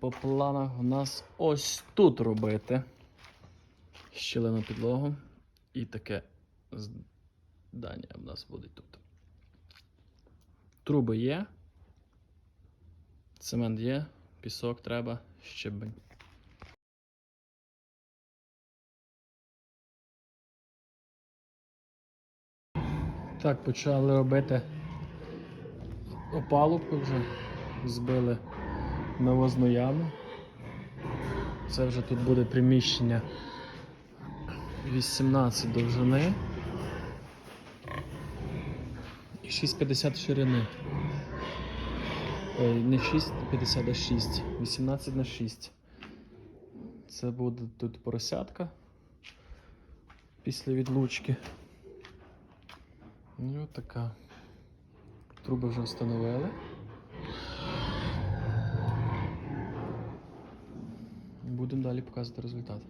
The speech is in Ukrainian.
по планах у нас ось тут робити щілину підлогу. І таке здання в нас буде тут. Труби є. Цемент є, пісок треба, щебень. Так, почали робити опалубку вже. Збили навозну яму. Це вже тут буде приміщення 18 довжини і 6,50 ширини. Ой, не 6,50, а 6. 18 на 6. Це буде тут поросятка після відлучки. І от така. Труби вже встановили. будемо далі показувати результат.